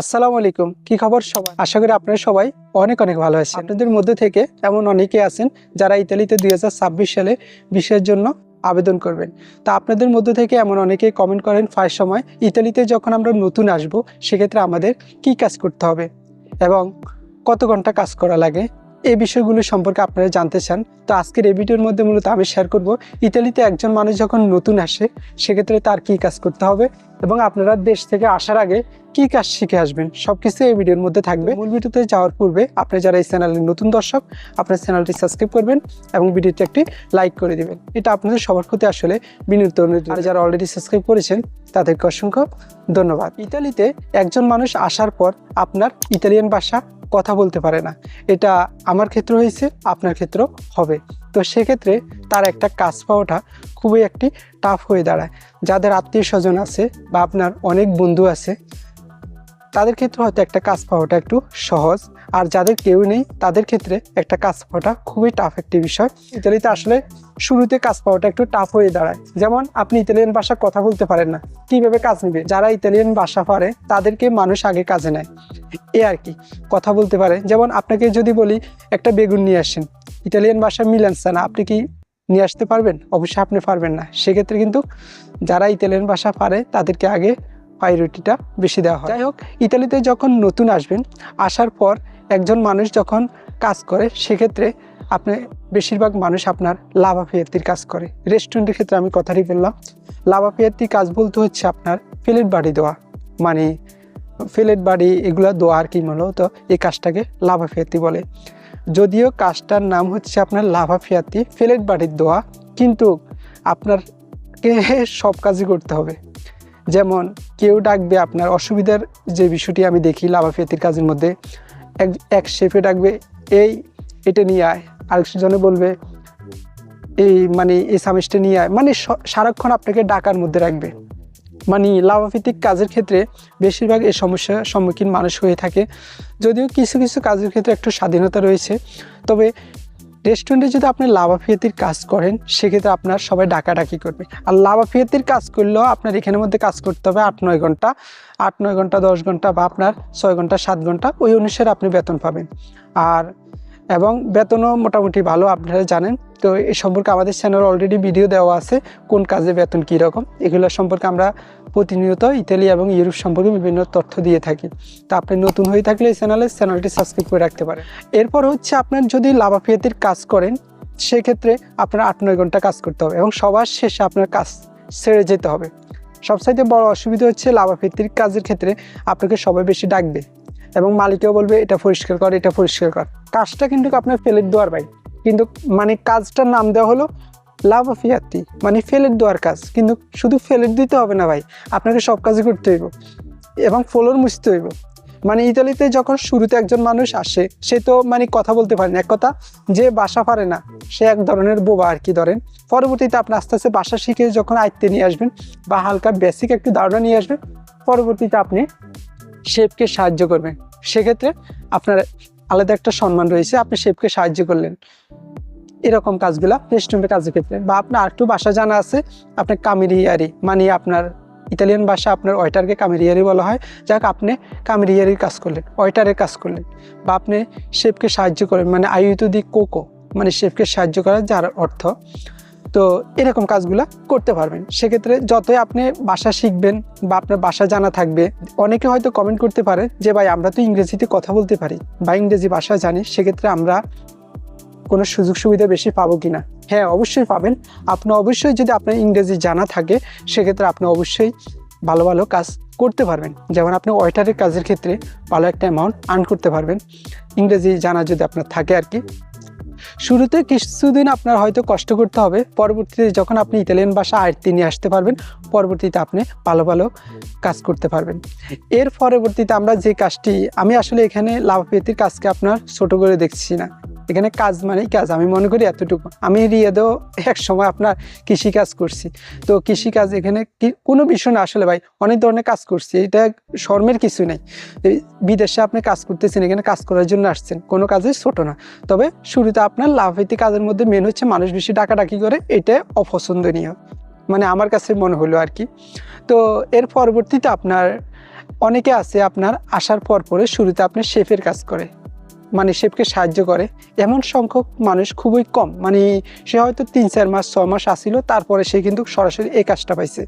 আসসালামু আলাইকুম। কি খবর? সবাই। আশা করি আপনারা সবাই অনেক অনেক ভালো আছেন। আপনাদের মধ্যে থেকে এমন অনেকে আছেন যারা ইতালিতে দুই হাজার ছাব্বিশ সালে বিষয়ের জন্য আবেদন করবেন। তা আপনাদের মধ্যে থেকে এমন অনেকে কমেন্ট করেন ফার্স্ট সময়। ইতালিতে যখন আমরা নতুন আসব সেক্ষেত্রে আমাদের কি কাজ করতে হবে? এবং কত ঘণ্টা কাজ করা লাগে? এই বিষয়গুলো সম্পর্কে আপনারা জানতে চান। তো আজকের এই ভিডিওর মধ্যে মূলত আমি শেয়ার করব ইতালিতে একজন মানুষ যখন নতুন আসে সেক্ষেত্রে তার কি কাজ করতে হবে? এবং আপনারা দেশ থেকে আসার আগে কি কাজ শিখে আসবেন সব সবকিছু এই ভিডিওর মধ্যে থাকবে। মূল ভিডিওতে যাওয়ার পূর্বে আপনি যারা এই চ্যানেলের নতুন দর্শক, আপনার চ্যানেলটি সাবস্ক্রাইব করবেন এবং ভিডিওটি একটি লাইক করে দিবেন। এটা আপনাদের সবার প্রতি আসলে বিনীত আর যারা অলরেডি সাবস্ক্রাইব করেছেন, তাদেরকে অসংখ্য ধন্যবাদ। ইতালিতে একজন মানুষ আসার পর আপনার ইতালিয়ান ভাষা কথা বলতে পারে না। এটা আমার ক্ষেত্রে হয়েছে, আপনার ক্ষেত্রেও হবে। তো সেক্ষেত্রে তার একটা কাজ পাওয়াটা খুবই একটি টাফ হয়ে দাঁড়ায়। যাদের আত্মীয় স্বজন আছে বা আপনার অনেক বন্ধু আছে, তাদের ক্ষেত্রে হয়তো একটা কাজ পাওয়াটা একটু সহজ। আর যাদের কেউ নেই, তাদের ক্ষেত্রে একটা কাজ পাওয়াটা খুবই টাফ একটি বিষয়। ইতালিতে আসলে শুরুতে কাজ পাওয়াটা একটু টাফ হয়ে দাঁড়ায়। যেমন আপনি ইতালিয়ান ভাষা কথা বলতে পারেন না, কীভাবে কাজ নেবে? যারা ইতালিয়ান ভাষা পারে, তাদেরকে মানুষ আগে কাজে নেয়। এ আর কি, কথা বলতে পারে। যেমন আপনাকে যদি বলি, একটা বেগুন নিয়ে আসেন। ইতালিয়ান ভাষা মিলানসা না আপনি কি নিয়ে আসতে পারবেন? অবশ্যই আপনি পারবেন না। সেক্ষেত্রে কিন্তু যারা ইতালিয়ান ভাষা পারে, তাদেরকে আগে প্রায়োরিটিটা বেশি দেওয়া হয়। যাই হোক, ইতালিতে যখন নতুন আসবেন, আসার পর একজন মানুষ যখন কাজ করে, সেক্ষেত্রে আপনি বেশিরভাগ মানুষ আপনার লাভাফিয়াতির কাজ করে। রেস্টুরেন্টের ক্ষেত্রে আমি কথাটি বললাম লাভাফিয়াতি কাজ বলতে হচ্ছে আপনার প্লেট বাড়ি দেওয়া মানে ফিলেট বাড়ি এগুলো দোয়া আর কি মূলত, এই কাজটাকে লাভাফিয়াতি বলে। যদিও কাজটার নাম হচ্ছে আপনার লাভাফিয়াতি ফিলেট বাড়ির দোয়া, কিন্তু আপনারকে সব কাজই করতে হবে। যেমন কেউ ডাকবে আপনার অসুবিধার যে বিষয়টি আমি দেখি লাভাফিয়াতির কাজের মধ্যে, এক এক শেফে ডাকবে, এই, এটা নিয়ে আয়। আরেকজনে বলবে, এই মানে এই সামিজটা নিয়ে আয়। মানে সারাক্ষণ আপনাকে ডাকার মধ্যে রাখবে। মানে লাভাভিত্তিক কাজের ক্ষেত্রে বেশিরভাগ এই সমস্যার সম্মুখীন মানুষ হয়ে থাকে। যদিও কিছু কিছু কাজের ক্ষেত্রে একটু স্বাধীনতা রয়েছে। তবে রেস্টুরেন্টে যদি আপনি লাভাফিয়াতির কাজ করেন, সেক্ষেত্রে আপনার সবাই ডাকাডাকি করবে। আর লাভাফিয়াতির কাজ করলেও আপনার এখানের মধ্যে কাজ করতে হবে আট, নয় ঘণ্টা। আট, নয় ঘণ্টা, দশ ঘণ্টা বা আপনার ছয় ঘণ্টা, সাত ঘণ্টা, ওই অনুসারে আপনি বেতন পাবেন। আর এবং বেতনও মোটামুটি ভালো, আপনারা জানেন। তো এই সম্পর্কে আমাদের চ্যানেল অলরেডি ভিডিও দেওয়া আছে কোন কাজে বেতন কী রকম এগুলো সম্পর্কে আমরা প্রতিনিয়ত ইতালি এবং ইউরোপ সম্পর্কে বিভিন্ন তথ্য দিয়ে থাকি। তা আপনি নতুন হয়ে থাকলে এই চ্যানেলে চ্যানেলটি সাবস্ক্রাইব করে রাখতে পারেন। এরপর হচ্ছে আপনার যদি লাভাফিয়াতির কাজ করেন, সেক্ষেত্রে আপনার আট নয় ঘণ্টা কাজ করতে হবে এবং সবার শেষে আপনার কাজ ছেড়ে যেতে হবে। সবচাইতে বড় অসুবিধা হচ্ছে লাভাফিয়াতির কাজের ক্ষেত্রে আপনাকে সবাই বেশি ডাকবে। এবং মালিকেও বলবে, এটা পরিষ্কার কর, এটা পরিষ্কার কর। কাজটা কিন্তু আপনার ফেলের দেওয়ার ভাই। কিন্তু মানে কাজটার নাম দেওয়া হলো লাভ অফিয়াতি মানে ফেলের দেওয়ার কাজ। কিন্তু শুধু ফেলের দিতে হবে না ভাই, আপনাকে সব কাজই করতে হইব এবং ফ্লোর মুছতে হইব। মানে ইতালিতে যখন শুরুতে একজন মানুষ আসে, সে তো মানে কথা বলতে পারে না। এক কথা, যে বাসা পারে না, সে এক ধরনের বোবা আর কি ধরেন। পরবর্তীতে আপনি আস্তে আস্তে বাসা শিখে যখন আয়ত্তে নিয়ে আসবেন বা হালকা বেসিক একটু ধারণা নিয়ে আসবেন, পরবর্তীতে আপনি শেফকে সাহায্য করবেন সেক্ষেত্রে আপনার আলাদা একটা সম্মান রয়েছে, আপনি শেফকে সাহায্য করলেন। এরকম কাজগুলা রেস্টুরেন্টের কাজের ক্ষেত্রে। বা আপনার আরেকটু বাসা জানা আছে, আপনার কামিরিয়ারি মানে আপনার ইতালিয়ান ভাষা আপনার ওয়েটারকে কামিরিয়ারি বলা হয়। যাক, আপনি কামিরিয়ারির কাজ করলেন, ওয়েটারের কাজ করলেন। বা আপনি শেফকে সাহায্য করেন মানে আয়ুত দি কোকো মানে শেফকে সাহায্য করার যার অর্থ তো এরকম কাজগুলা করতে পারবেন। সেক্ষেত্রে যতই আপনি ভাষা শিখবেন বা আপনার ভাষা জানা থাকবে, অনেকে হয়তো কমেন্ট করতে পারে যে, ভাই, আমরা তো ইংরেজিতে কথা বলতে পারি বা ইংরেজি ভাষা জানি, সেক্ষেত্রে আমরা কোনো সুযোগ সুবিধা বেশি পাবো কিনা? হ্যাঁ অবশ্যই পাবেন। আপনি অবশ্যই যদি আপনার ইংরেজি জানা থাকে, সেক্ষেত্রে আপনি অবশ্যই ভালো ভালো কাজ করতে পারবেন। যেমন আপনি ওয়েটারের কাজের ক্ষেত্রে ভালো একটা অ্যামাউন্ট আর্ন করতে পারবেন। ইংরেজি জানা যদি আপনার থাকে আর কি শুরুতে কিছুদিন আপনার হয়তো কষ্ট করতে হবে। পরবর্তীতে যখন আপনি ইতালিয়ান ভাষা আয়ত্তে নিয়ে আসতে পারবেন, পরবর্তীতে আপনি ভালো ভালো কাজ করতে পারবেন। এর পরবর্তীতে আমরা যে কাজটি, আমি আসলে এখানে লাভপ্রীতির কাজকে আপনার ছোটো করে দেখছি না। এখানে কাজ মানেই কাজ। আমি মনে করি এতটুকু। আমি রিয়েদেও এক সময় আপনার কৃষিকাজ করছি। তো কৃষিকাজ এখানে কি- কোনো বিষয় না আসলে ভাই, অনেক ধরনের কাজ করছি। এটা শর্মের কিছু নেই। বিদেশে আপনি কাজ করতেছেন, এখানে কাজ করার জন্য আসছেন। কোনো কাজে ছোট না। তবে শুরুতে আপনার লাভভিত্তিক কাজের মধ্যে মেন হচ্ছে মানুষ বেশি ডাকাডাকি করে এটা অপছন্দনীয়। মানে আমার কাছে মনে হলো আর কি। তো এর পরবর্তীতে আপনার, অনেকে আছে আপনার আসার পর পরে শুরুতে আপনি শেফের কাজ করে। মানে শেফকে সাহায্য করে। এমন সংখ্যক মানুষ খুবই কম। মানে সে হয়তো তিন, চার মাস ছ মাস আসিল, তারপরে সে কিন্তু সরাসরি এই কাজটা পাইছে।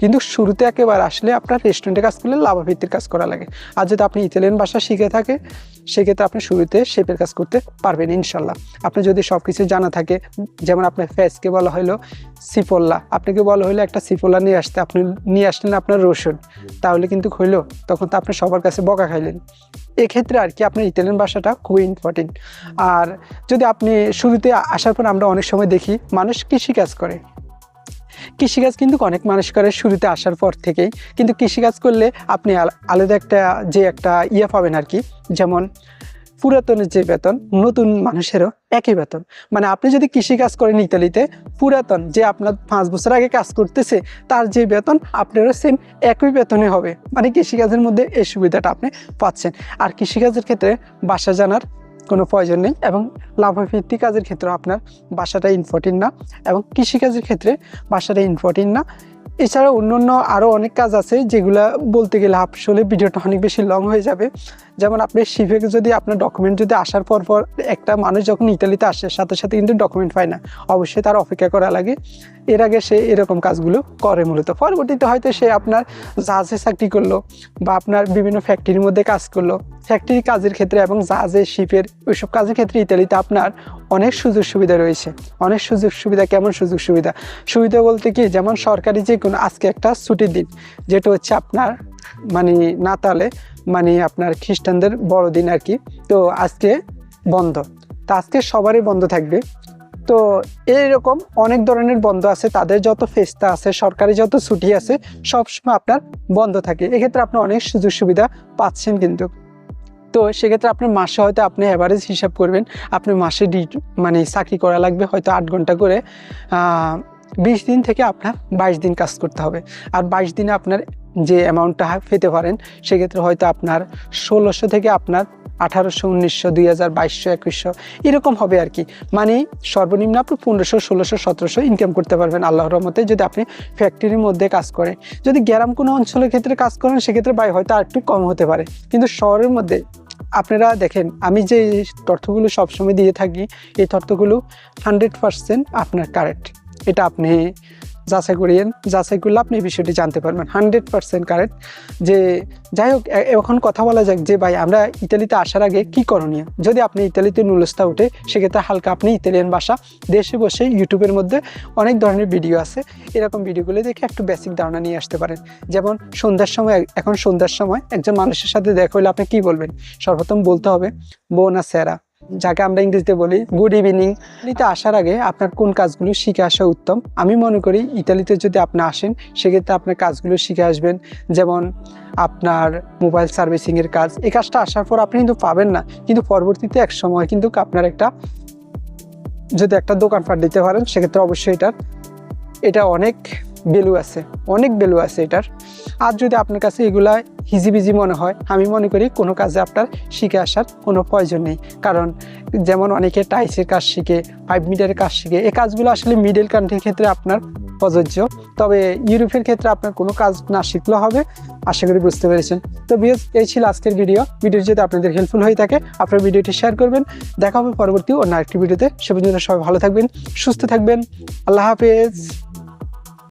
কিন্তু শুরুতে একেবারে আসলে আপনার রেস্টুরেন্টে কাজ করলে লাভাভিত্তির কাজ করা লাগে। আর যদি আপনি ইতালিয়ান ভাষা শিখে থাকে, সেক্ষেত্রে আপনি শুরুতে শেপের কাজ করতে পারবেন ইনশাল্লাহ। আপনি যদি সব কিছু জানা থাকে, যেমন আপনার ফেসকে বলা হলো সিফল্লা আপনাকে বলা হলো একটা সিফল্লা নিয়ে আসতে। আপনি নিয়ে আসলেন আপনার রসুন। তাহলে কিন্তু হইল, তখন তো আপনি সবার কাছে বকা খাইলেন। এক্ষেত্রে আর কি আপনার ইতালিয়ান ভাষাটা খুবই ইম্পর্টেন্ট আর যদি আপনি শুরুতে আসার পর আমরা অনেক সময় দেখি মানুষ কৃষিকাজ করে। কৃষিকাজ কিন্তু অনেক মানুষ করে শুরুতে আসার পর থেকেই। কিন্তু কৃষিকাজ করলে আপনি আলাদা একটা যে একটা ইয়ে পাবেন আর কি, যেমন পুরাতনের যে বেতন, নতুন মানুষেরও একই বেতন। মানে আপনি যদি কৃষিকাজ করেন ইতালিতে, পুরাতন, যে আপনার পাঁচ বছর আগে কাজ করতেছে, তার যে বেতন, আপনারও সেম একই বেতনে হবে। মানে কৃষিকাজের মধ্যে এই সুবিধাটা আপনি পাচ্ছেন। আর কৃষিকাজের ক্ষেত্রে বাসা জানার কোনো প্রয়োজন নেই এবং লাভভিত্তিক কাজের ক্ষেত্রে আপনার বাসাটা ইম্পর্টেন্ট না এবং কৃষিকাজের ক্ষেত্রে বাসাটা ইম্পর্টেন্ট না। এছাড়া অন্য অন্য আরও অনেক কাজ আছে যেগুলা বলতে গেলে আসলে ভিডিওটা অনেক বেশি লং হয়ে যাবে। যেমন আপনি শিফেকে যদি আপনার ডকুমেন্ট যদি আসার পর পর একটা মানুষ যখন ইতালিতে আসে, সাথে সাথে কিন্তু ডকুমেন্ট পায় না। অবশ্যই তার অপেক্ষা করা লাগে। এর আগে সে এরকম কাজগুলো করে মূলত। পরবর্তীতে হয়তো সে আপনার জাহাজে চাকরি করল বা আপনার বিভিন্ন ফ্যাক্টরির মধ্যে কাজ করল। ফ্যাক্টরি কাজের ক্ষেত্রে এবং জাহাজে শিপের ওইসব কাজের ক্ষেত্রে ইতালিতে আপনার অনেক সুযোগ সুবিধা রয়েছে। অনেক সুযোগ সুবিধা, কেমন সুযোগ সুবিধা? সুবিধা বলতে কি? যেমন সরকারি যে কোনো আজকে একটা ছুটির দিন, যেটা হচ্ছে আপনার মানে নাতালে মানে আপনার খ্রিস্টানদের বড়দিন আর কি। তো আজকে বন্ধ। তো আজকে সবারই বন্ধ থাকবে। তো এইরকম অনেক ধরনের বন্ধ আছে। তাদের যত ফেস্তা আছে, সরকারি যত ছুটি আছে সবসময় আপনার বন্ধ থাকে। এক্ষেত্রে আপনি অনেক সুযোগ সুবিধা পাচ্ছেন কিন্তু। তো সেক্ষেত্রে আপনার মাসে হয়তো আপনি অ্যাভারেজ হিসাব করবেন। আপনি মাসে মানে চাকরি করা লাগবে হয়তো আট ঘণ্টা করে। বিশ দিন থেকে আপনার বাইশ দিন কাজ করতে হবে। আর বাইশ দিনে আপনার যে অ্যামাউন্টটা পেতে পারেন, সেক্ষেত্রে হয়তো আপনার ষোলোশো থেকে আপনার আঠারোশো, উনিশশো, দুই হাজার, বাইশশো, একুশশো, এরকম হবে আর কি। মানে সর্বনিম্ন আপনি পনেরোশো, ষোলোশো, সতেরোশো ইনকাম করতে পারবেন আল্লাহর রহমতে যদি আপনি ফ্যাক্টরির মধ্যে কাজ করেন। যদি গ্রাম কোনো অঞ্চলের ক্ষেত্রে কাজ করেন, সেক্ষেত্রে বাই হয়তো আর একটু কম হতে পারে। কিন্তু শহরের মধ্যে আপনারা দেখেন, আমি যে তথ্যগুলো সবসময় দিয়ে থাকি, এই তথ্যগুলো হান্ড্রেড পারসেন্ট আপনার কারেক্ট এটা আপনি যাচাই করিয়েন যাচাই করলে আপনি এই বিষয়টি জানতে পারবেন। হান্ড্রেড পারসেন্ট কারেক্ট যে, যাই হোক এখন কথা বলা যাক যে, ভাই, আমরা ইতালিতে আসার আগে কি করণীয়? যদি আপনি ইতালিতে নুলস্তা উঠে, সেক্ষেত্রে হালকা আপনি ইতালিয়ান ভাষা দেশে বসে ইউটিউবের মধ্যে অনেক ধরনের ভিডিও আছে। এরকম ভিডিওগুলো দেখে একটু বেসিক ধারণা নিয়ে আসতে পারেন। যেমন, সন্ধ্যার সময় এখন সন্ধ্যার সময় একজন মানুষের সাথে দেখা হলে আপনি কি বলবেন? সর্বপ্রথম বলতে হবে বোনা সেরা যাকে আমরা ইংরেজিতে বলি গুড ইভিনিং ইতালিতে আসার আগে আপনার কোন কাজগুলো শিখে আসা উত্তম? আমি মনে করি ইতালিতে যদি আপনি আসেন, সেক্ষেত্রে আপনার কাজগুলো শিখে আসবেন। যেমন আপনার মোবাইল সার্ভিসিংয়ের কাজ। এই কাজটা আসার পর আপনি কিন্তু পাবেন না। কিন্তু পরবর্তীতে এক সময় কিন্তু আপনার একটা যদি একটা দোকানপাট দিতে পারেন, সেক্ষেত্রে অবশ্যই এটার, এটা অনেক ভ্যালু আছে। অনেক ভ্যালু আছে এটার। আর যদি আপনার কাছে এগুলা হিজিবিজি মনে হয়। আমি মনে করি কোনো কাজে আপনার শিখে আসার কোনো প্রয়োজন নেই। কারণ যেমন অনেকে টাইসের কাজ শিখে ফাইভ মিটারের কাজ শিখে, এই কাজগুলো আসলে মিডল কান্ট্রির ক্ষেত্রে আপনার প্রযোজ্য। তবে ইউরোপের ক্ষেত্রে আপনার কোনো কাজ না শিখলেও হবে, আশা করি বুঝতে পেরেছেন। তো বিয়স, এই ছিল আজকের ভিডিও ভিডিও যদি আপনাদের হেল্পফুল হয়ে থাকে, আপনার ভিডিওটি শেয়ার করবেন। দেখা হবে পরবর্তী অন্য আরেকটি ভিডিওতে সে পর্যন্ত সবাই ভালো থাকবেন, সুস্থ থাকবেন। আল্লাহ হাফেজ।